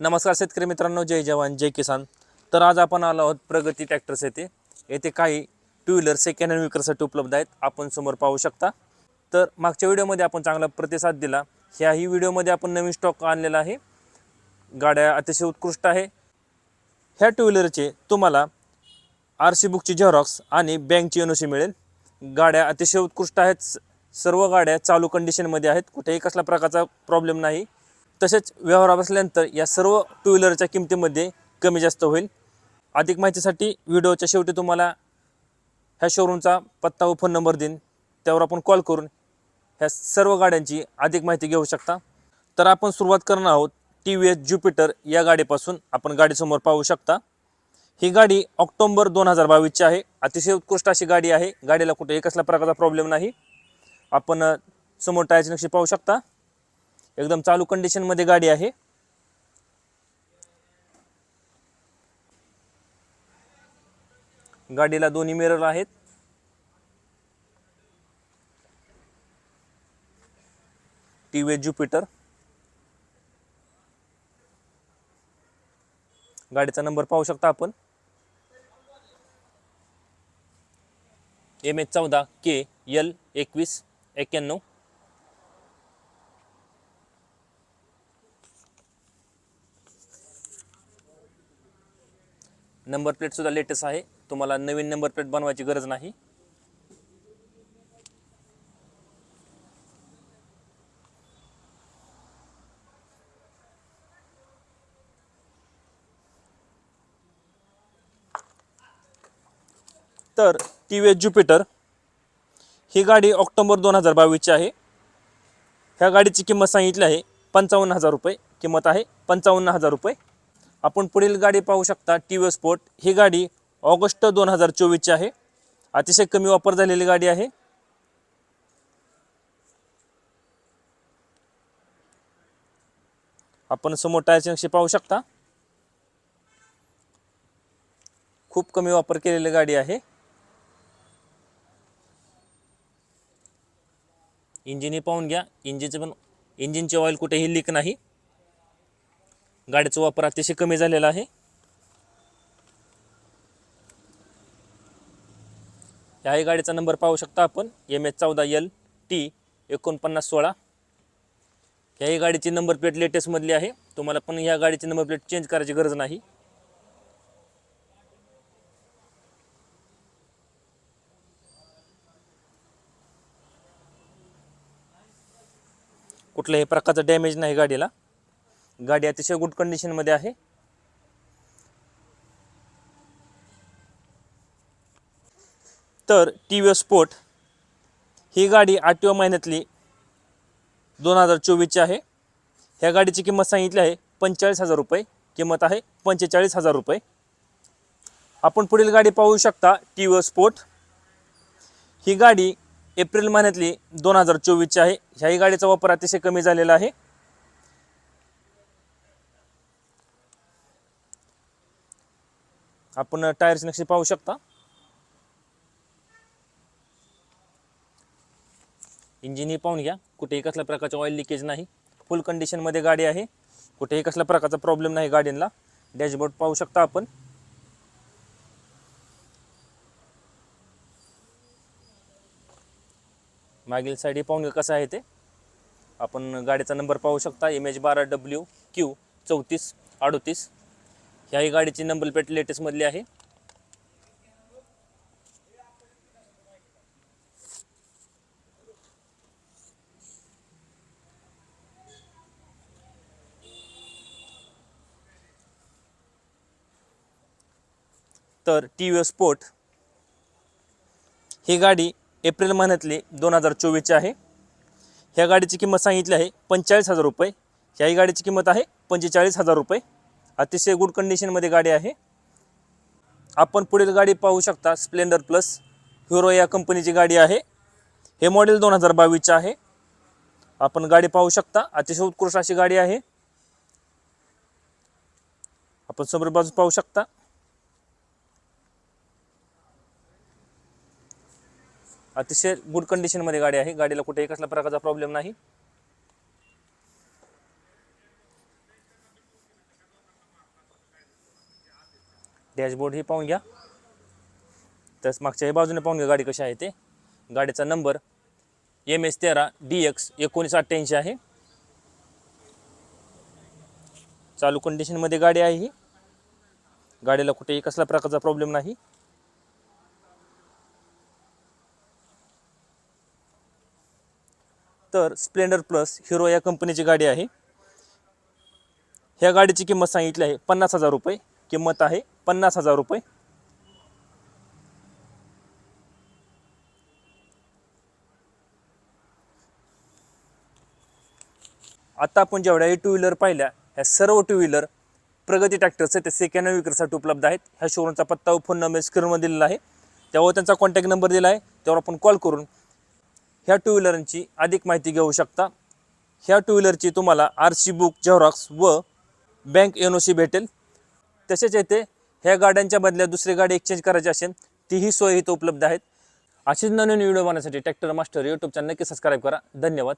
नमस्कार शेतकरी मित्रांनो जय जवान जय किसान. तर आज आपण आलो आहोत प्रगती ट्रॅक्टर्स येथे. येथे काही टू व्हीलर सेकंड हँड विक्रीसाठी उपलब्ध आहेत. आपण समोर पाहू शकता. तर मागच्या व्हिडिओमध्ये आपण चांगला प्रतिसाद दिला. ह्याही व्हिडिओमध्ये आपण नवीन स्टॉक आणलेला आहे. गाड्या अतिशय उत्कृष्ट आहे. ह्या टू व्हीलरचे तुम्हाला आर सी बुकची झेरॉक्स आणि बँकची एन मिळेल. गाड्या अतिशय उत्कृष्ट आहेत. स- सर्व गाड्या चालू कंडिशनमध्ये आहेत. कुठेही कसला प्रकारचा प्रॉब्लेम नाही. तसेच व्यवहार बसल्यानंतर या सर्व टू व्हीलरच्या किमतीमध्ये कमी जास्त होईल. अधिक माहितीसाठी व्हिडिओच्या शेवटी तुम्हाला ह्या शोरूमचा पत्ता व फोन नंबर देईन. त्यावर आपण कॉल करून ह्या सर्व गाड्यांची अधिक माहिती घेऊ शकता. तर आपण सुरुवात करणार आहोत टी व्ही एस ज्युपिटर या गाडीपासून आपण गाडीसमोर पाहू शकता. ही गाडी ऑक्टोंबर दोन हजार बावीसची आहे. अतिशय उत्कृष्ट अशी गाडी आहे. गाडीला कुठेही कसला प्रकारचा प्रॉब्लेम नाही. आपण समोर टायरची नक्षी पाहू शकता. एकदम चालू कंडिशनमध्ये गाडी आहे. गाडीला दोन्ही मिरर आहेत. टी व्ही ज्युपिटर गाडीचा नंबर पाहू शकता आपण. एम एच चौदा के यल एकवीस एक्क्याण्णव. नंबर प्लेटसुद्धा लेटेस्ट आहे. तुम्हाला नवीन नंबर प्लेट बनवायची गरज नाही. तर टी व्ही एस ज्युपिटर ही गाडी ऑक्टोबर दोन हजार बावीसची आहे. ह्या गाडीची किंमत सांगितली आहे पंचावन्न हजार रुपये. किंमत आहे पंचावन्न हजार रुपये. आपण पुढील गाडी पाहू शकता टी व्ही स्पोर्ट. ही गाडी ऑगस्ट दोन हजार चोवीसची आहे. अतिशय कमी वापर झालेली गाडी आहे. आपण समोर टायरची नक्षी पाहू शकता. खूप कमी वापर केलेली गाडी आहे. इंजिनही पाहून घ्या. इंजिनचं पण इंजिनचे ऑइल कुठेही लीक नाही. गाडीचा वापर अतिशय कमी झालेला आहे. ह्याही गाडीचा नंबर पाहू शकता आपण. एम एच चौदा एल टी एकोणपन्नास सोळा. ह्याही गाडीची नंबर प्लेट लेटेस्टमधली आहे. तुम्हाला पण ह्या गाडीची नंबर प्लेट चेंज करायची गरज नाही. कुठल्याही प्रकारचा डॅमेज नाही गाडीला. गाडी अतिशय गुड कंडिशनमध्ये आहे. तर टी व्ही स्पोर्ट ही गाडी आठव्या महिन्यातली दोन हजार चोवीसची आहे. ह्या गाडीची किंमत सांगितली आहे पंचेचाळीस हजार रुपये. किंमत आहे पंचेचाळीस हजार रुपये. आपण पुढील गाडी पाहू शकता टी व्ही स्पोर्ट. ही गाडी एप्रिल महिन्यातली दोन हजार चोवीसची आहे. ह्याही गाडीचा वापर अतिशय कमी झालेला आहे. आपण टायरची नक्षी पाहू शकता. इंजिनही पाहून घ्या. कुठेही कसल्या प्रकारचं ऑइल लिकेज नाही. फुल कंडिशनमध्ये गाडी आहे. कुठेही कसल्या प्रकारचा प्रॉब्लेम नाही गाडीला डॅशबोर्ड पाहू शकता आपण. मागील साईड पाहून घ्या कसं आहे ते. आपण गाडीचा नंबर पाहू शकता. एम एच बारा डब्ल्यू क्यू चौतीस अडोतीस. ह्याही गाडीची नंबर प्लेट लेटेस्टमधली आहे. तर टी व्ही स्पोर्ट ही गाडी एप्रिल महिन्यातली दोन हजार चोवीसची आहे. ह्या गाडीची किंमत सांगितली आहे पंचेचाळीस हजार रुपये. ह्याही गाडीची किंमत आहे पंचेचाळीस हजार रुपये. अतिशय गुड कंडिशनमध्ये गाडी आहे. आपण पुढील गाडी पाहू शकता स्प्लेंडर प्लस हिरो या कंपनीची गाडी आहे. हे मॉडेल दोन हजार बावीसचे आहे. आपण गाडी पाहू शकता अतिशय उत्कृष्ट अशी गाडी आहे. आपण समोर बाजू पाहू शकता. अतिशय गुड कंडिशनमध्ये गाडी आहे. गाडीला कुठेही कसल्या प्रकारचा प्रॉब्लेम नाही. डॅशबोर्ड हे पाहून घ्या. तस मागच्या बाजूने पाहून घ्या गाडी कशी आहे ते. गाडीचा नंबर एम एस तेरा डी एक्स एकोणीस अठ्ठ्याऐंशी आहे. चालू कंडिशनमध्ये गाडी आहे ही. गाडीला कुठेही कसला प्रकारचा प्रॉब्लेम नाही. तर स्प्लेंडर प्लस हिरो या कंपनीची गाडी आहे. ह्या गाडीची किंमत सांगितली आहे पन्नास हजार रुपये. किंमत आहे पन्नास हजार रुपये. आता आपण जेवढ्या टू व्हीलर पाहिल्या ह्या सर्व टू व्हीलर प्रगती ट्रॅक्टर्स ते सेकंड हँड विक्रीसाठी उपलब्ध आहेत. ह्या शोरूमचा पत्ता व फोन नंबर स्क्रीनवर दिलेला आहे. त्यावर त्यांचा कॉन्टॅक्ट नंबर दिला आहे. त्यावर आपण कॉल करून ह्या टू व्हीलरची अधिक माहिती घेऊ शकता. ह्या टू व्हीलरची तुम्हाला आर सी बुक झेरॉक्स व बँक एन ओ सी भेटेल. तसेच येथे ह्या गाड्यांच्या बदल्या दुसरी गाडी एक्सचेंज करायची असेल तीही सोय इथं उपलब्ध आहेत. अशीच नवीन व्हिडिओ बनवण्यासाठी ट्रॅक्टर मास्टर यूट्यूब चॅनल नक्की सबस्क्राईब करा. धन्यवाद.